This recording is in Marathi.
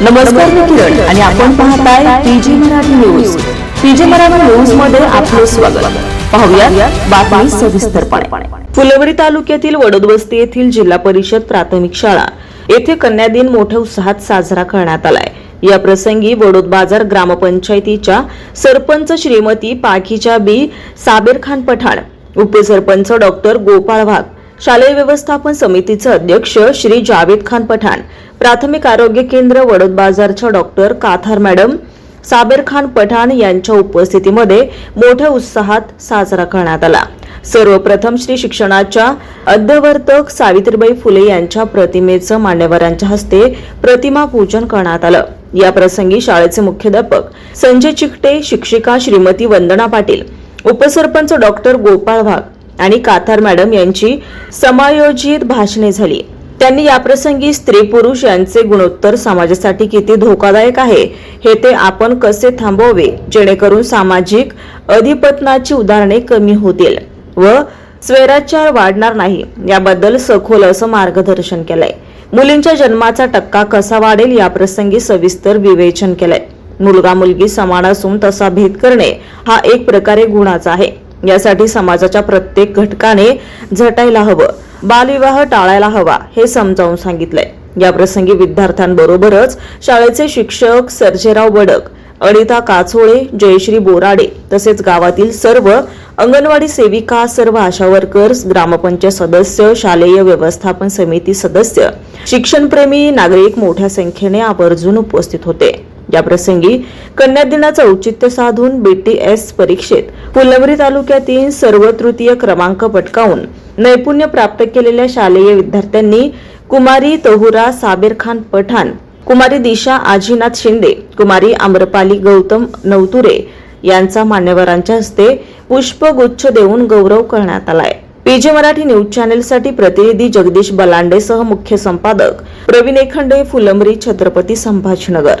नमस्कार मी किरण आणि आपण पाहताय PG Marathi news. PG Marathi न्यूजमध्ये आपले स्वागत. पाहूया बातमी सविस्तरपणे. फुलंब्री तालुक्यातील वडोदवस्ती येथील जिल्हा परिषद प्राथमिक शाळा येथे कन्या दिन मोठ्या उत्साहात साजरा करण्यात आलाय. या प्रसंगी वडोद बाजार ग्रामपंचायतीच्या सरपंच श्रीमती पाखीच्या बी साबेर खान पठाण उपसरपंच डॉक्टर गोपाळ वाघ शालेय व्यवस्थापन समितीचे अध्यक्ष श्री जावेद खान पठाण प्राथमिक आरोग्य केंद्र वडोद बाजारच्या डॉक्टर काथार मॅडम साबेर खान पठाण यांच्या उपस्थितीमध्ये मोठ्या उत्साहात साजरा करण्यात आला. सर्वप्रथम श्री शिक्षणाच्या अध्यवर्तक सावित्रीबाई फुले यांच्या प्रतिमेचं मान्यवरांच्या हस्ते प्रतिमा पूजन करण्यात आलं. या प्रसंगी शाळेचे मुख्याध्यापक संजय चिकटे शिक्षिका श्रीमती वंदना पाटील उपसरपंच डॉक्टर गोपाळ वाघ आणि काथार मॅडम यांची समायोजित भाषणे झाली. त्यांनी याप्रसंगी स्त्री पुरुष यांचे गुणोत्तर समाजासाठी किती धोकादायक आहे हे ते आपण कसे थांबवावे जेणेकरून सामाजिक अधिपतनाची उदाहरणे कमी होतील व स्वैराचार वाढणार नाही याबद्दल सखोल असं मार्गदर्शन केलंय. मुलींच्या जन्माचा टक्का कसा वाढेल याप्रसंगी सविस्तर विवेचन केलंय. मुलगा मुलगी समान असून तसा भेद करणे हा एक प्रकारे गुणाचा आहे. यासाठी समाजाच्या प्रत्येक घटकाने झटायला हवं. बालविवाह टाळायला हवा हे समजावून सांगितलंय. या प्रसंगी विद्यार्थ्यांबरोबरच शाळेचे शिक्षक सर्जेराव बडक अनिता काचोळे जयश्री बोराडे तसेच गावातील सर्व अंगणवाडी सेविका सर्व आशा वर्कर्स ग्रामपंचायत सदस्य शालेय व्यवस्थापन समिती सदस्य शिक्षणप्रेमी नागरिक मोठ्या संख्येने आवर्जून उपस्थित होते. याप्रसंगी कन्या दिनाचं औचित्य साधून बीटीएस परीक्षेत फुलंब्री तालुक्यातील सर्व तृतीय क्रमांक पटकावून नैपुण्य प्राप्त केलेल्या शालेय विद्यार्थ्यांनी कुमारी तहुरा साबेर खान पठाण कुमारी दिशा आजीनाथ शिंदे कुमारी आम्रपाली गौतम नवतुरे यांचा मान्यवरांच्या हस्ते पुष्पगुच्छ देऊन गौरव करण्यात आलाय. पीजे मराठी न्यूज चॅनेलसाठी प्रतिनिधी जगदीश बलांडेसह मुख्य संपादक प्रवीण एखंडे फुलंबरी छत्रपती संभाजीनगर.